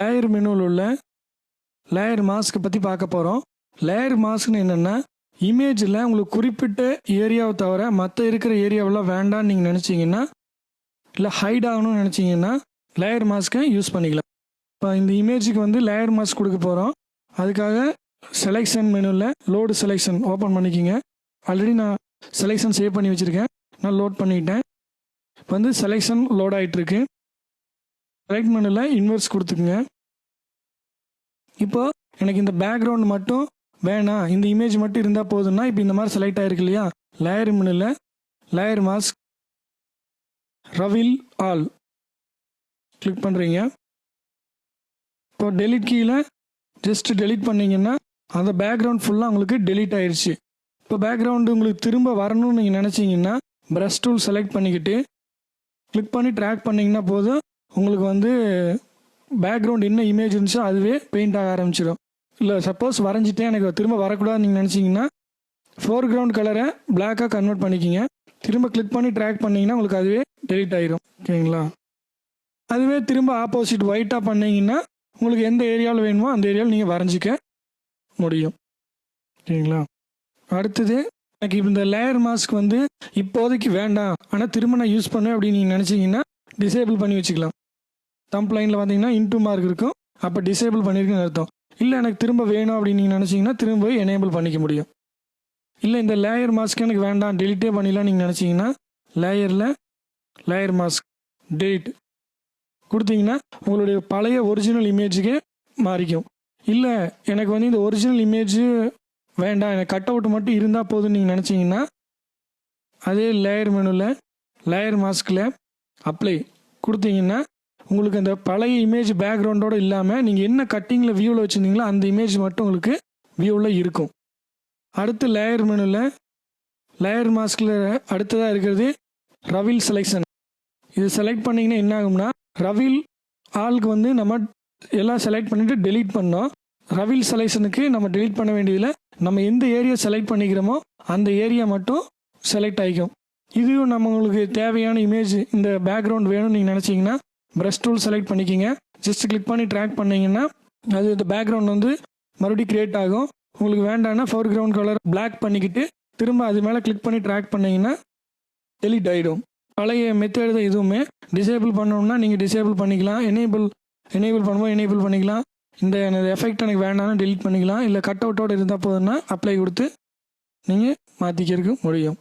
Layer மெனுவில் உள்ள layer மாஸ்க்கை பற்றி பார்க்க போகிறோம் லேயர் மாஸ்க்னு என்னென்னா இமேஜில் உங்களுக்கு குறிப்பிட்ட ஏரியாவை தவிர மற்ற இருக்கிற ஏரியாவெல்லாம் வேண்டாம்னு நீங்கள் நினச்சிங்கன்னா இல்லை ஹைட் ஆகணும்னு நினச்சிங்கன்னா லேயர் மாஸ்க்கை யூஸ் பண்ணிக்கலாம். இப்போ இந்த இமேஜுக்கு வந்து லேயர் மாஸ்க் கொடுக்க போகிறோம் அதுக்காக செலெக்ஷன் மெனுவில் லோடு செலெக்ஷன் ஓப்பன் பண்ணிக்கிங்க. ஆல்ரெடி நான் செலெக்ஷன் சேவ் பண்ணி வச்சுருக்கேன். நான் லோட் பண்ணிக்கிட்டேன் இப்போ வந்து செலெக்ஷன் லோட் ஆகிட்டுருக்கு ரைட் மெனுவில் இன்வெர்ஸ் கொடுத்துக்குங்க. இப்போ எனக்கு இந்த பேக்ரவுண்ட் மட்டும் வேணாம் இந்த இமேஜ் மட்டும் இருந்தால் போதும்னா இப்போ இந்த மாதிரி செலக்ட் ஆகிருக்கு இல்லையா? லேயர் மெனுவில் லேயர் மாஸ்க் ரவில் ஆல் கிளிக் பண்ணுறீங்க இப்போ டெலிட் கீழே ஜஸ்ட் டெலிட் பண்ணிங்கன்னா அந்த பேக்ரவுண்ட் ஃபுல்லாக உங்களுக்கு டெலீட் ஆயிடுச்சு இப்போ பேக்ரவுண்டு உங்களுக்கு திரும்ப வரணும்னு நீங்கள் நினச்சிங்கன்னா ப்ரஷ் டூல் செலக்ட் பண்ணிக்கிட்டு கிளிக் பண்ணி ட்ராக் பண்ணிங்கன்னா போதும். உங்களுக்கு வந்து பேக்ரவுண்ட் என்ன இமேஜ் இருந்துச்சோ அதுவே பெயிண்ட் ஆக ஆரம்பிச்சிடும். இல்லை சப்போஸ் வரைஞ்சிட்டே எனக்கு திரும்ப வரக்கூடாது நீங்கள் நினச்சிங்கன்னா ஃபோர் கிரவுண்ட் கலரை பிளாக்காக கன்வெர்ட் பண்ணிக்கிங்க. திரும்ப கிளிக் பண்ணி ட்ராக் பண்ணிங்கன்னா உங்களுக்கு அதுவே டெலிட் ஆயிரும். ஓகேங்களா? அதுவே திரும்ப ஆப்போசிட் ஒயிட்டாக பண்ணிங்கன்னா உங்களுக்கு எந்த ஏரியாவில் வேணுமோ அந்த ஏரியாவில் நீங்கள் வரைஞ்சிக்க முடியும். ஓகேங்களா? அடுத்தது எனக்கு இந்த லேயர் மாஸ்க் வந்து இப்போதைக்கு வேண்டாம். ஆனால் திரும்ப நான் யூஸ் பண்ணேன் அப்படின்னு நீங்கள் நினச்சிங்கன்னா டிசேபிள் பண்ணி வச்சுக்கலாம். தம்ப் லைனில் பார்த்தீங்கன்னா இன்டூ மார்க் இருக்கும். அப்போ டிசேபிள் பண்ணியிருக்குன்னு அர்த்தம். இல்லை எனக்கு திரும்ப வேணும் அப்படின்னு நீங்கள் நினச்சிங்கன்னா திரும்ப எனேபிள் பண்ணிக்க முடியும். இல்லை இந்த லேயர் மாஸ்க் எனக்கு வேண்டாம் டெலிட்டே பண்ணிடலாம் நீங்கள் நினச்சிங்கன்னா லேயரில் லேயர் மாஸ்க் டெலிட் கொடுத்தீங்கன்னா உங்களுடைய பழைய ஒரிஜினல் இமேஜுக்கே மாறிக்கும். இல்லை எனக்கு வந்து இந்த ஒரிஜினல் இமேஜ் வேண்டாம் எனக்கு கட் அவுட் மட்டும் இருந்தால் போதும் நீங்கள் நினச்சிங்கன்னா அதே லேயர் மெனுவில் லேயர் மாஸ்கில் அப்ளை கொடுத்தீங்கன்னா உங்களுக்கு அந்த பழைய இமேஜ் பேக்ரவுண்டோடு இல்லாமல் நீங்கள் என்ன கட்டிங்கில் வியூவில் வச்சுருந்தீங்களோ அந்த இமேஜ் மட்டும் உங்களுக்கு வியூவில் இருக்கும். அடுத்து லேயர் மெனுவில் லேயர் மாஸ்கில் அடுத்ததாக இருக்கிறது ரவில் செலெக்ஷன் இது செலக்ட் பண்ணிங்கன்னா என்ன ஆகும்னா ரவில் ஆளுக்கு வந்து நம்ம எல்லாம் செலக்ட் பண்ணிவிட்டு டெலீட் பண்ணோம். ரவில் செலெக்ஷனுக்கு நம்ம டெலீட் பண்ண வேண்டியதில்லை நம்ம எந்த ஏரியா செலக்ட் பண்ணிக்கிறோமோ அந்த ஏரியா மட்டும் செலக்ட் ஆகிக்கும். இதுவும் நம்மளுக்கு தேவையான இமேஜ் இந்த பேக்ரவுண்ட் வேணும்னு நீங்கள் நினச்சிங்கன்னா ப்ரஷ் டூல் செலக்ட் பண்ணிக்கிங்க. ஜஸ்ட் கிளிக் பண்ணி ட்ராக் பண்ணிங்கன்னா அது இந்த பேக்ரவுண்ட் வந்து மறுபடியும் க்ரியேட் ஆகும். உங்களுக்கு வேண்டாம்னா ஃபோர் கிரவுண்ட் கலர் பிளாக் பண்ணிக்கிட்டு திரும்ப அது மேலே கிளிக் பண்ணி ட்ராக் பண்ணிங்கன்னா டெலிட் ஆகிடும் பழைய மெத்தேடு தான் எதுவுமே. டிசேபிள் பண்ணோம்னா நீங்கள் டிசேபிள் பண்ணிக்கலாம். எனேபிள் எனேபிள் பண்ணும்போது எனேபிள் பண்ணிக்கலாம். இந்த எனக்கு எஃபெக்ட் எனக்கு வேண்டாம்னு டெலிட் பண்ணிக்கலாம். இல்லை கட் அவுட்டோடு இருந்தால் போதும்னா அப்ளை கொடுத்து நீங்கள் மாற்றிக்கிறதுக்கு முடியும்.